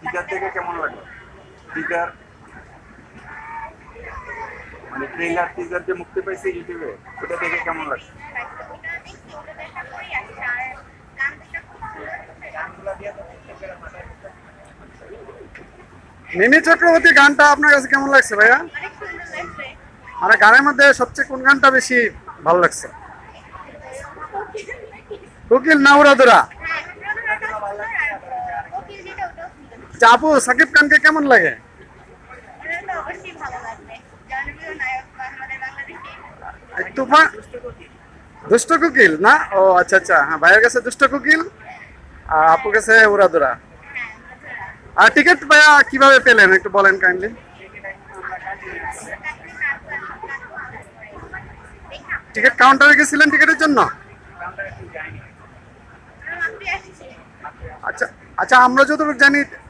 Teaser থেকে কেমন লাগল? মানে ট্রেলার যে মুক্তি পাইছে ইউটিউবে, ওটা কেমন লাগছে? মিমি চক্রবর্তী, গানটা আপনার কাছে কেমন লাগছে ভাইয়া? মানে গানের মধ্যে সবচেয়ে কোন গানটা বেশি ভালো লাগছে? কোকিল না উড়াদুরা হ্যাঁ প্রথমটা সুন্দর আর কোকিল যেটা ওটাও সুন্দর আচ্ছা, আপু সাকিব খানকে কেমন লাগে? ওটা তো অবশ্যই ভালো লাগবে জনপ্রিয় নায়ক বা আমাদের বাংলাদেশে এই তুফান দুষ্ট কোকিল না? ও আচ্ছা আচ্ছা। হ্যাঁ ভাইয়ের কাছে দুষ্ট কোকিল আর আপুর কাছে উড়াদুরা। আর টিকিট ভাইয়া কীভাবে পেলেন একটু বলেন কাইন্ডলি টিকিট কাউন্টারে গেছিলেন টিকিটের জন্য? আচ্ছা আচ্ছা আমরা যতটুকু জানি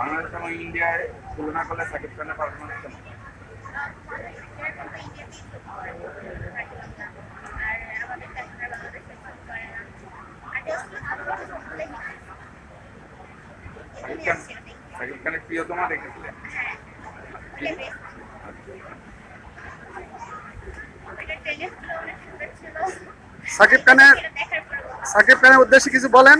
বাংলাদেশ এবং ইন্ডিয়ায় তুলনা করলে সাকিব খানের পারফরমেন্স কেমন? সাকিব খানের প্রিয়তমা দেখেছিলেন সাকিব খানের সাকিব খানের উদ্দেশ্যে কিছু বলেন।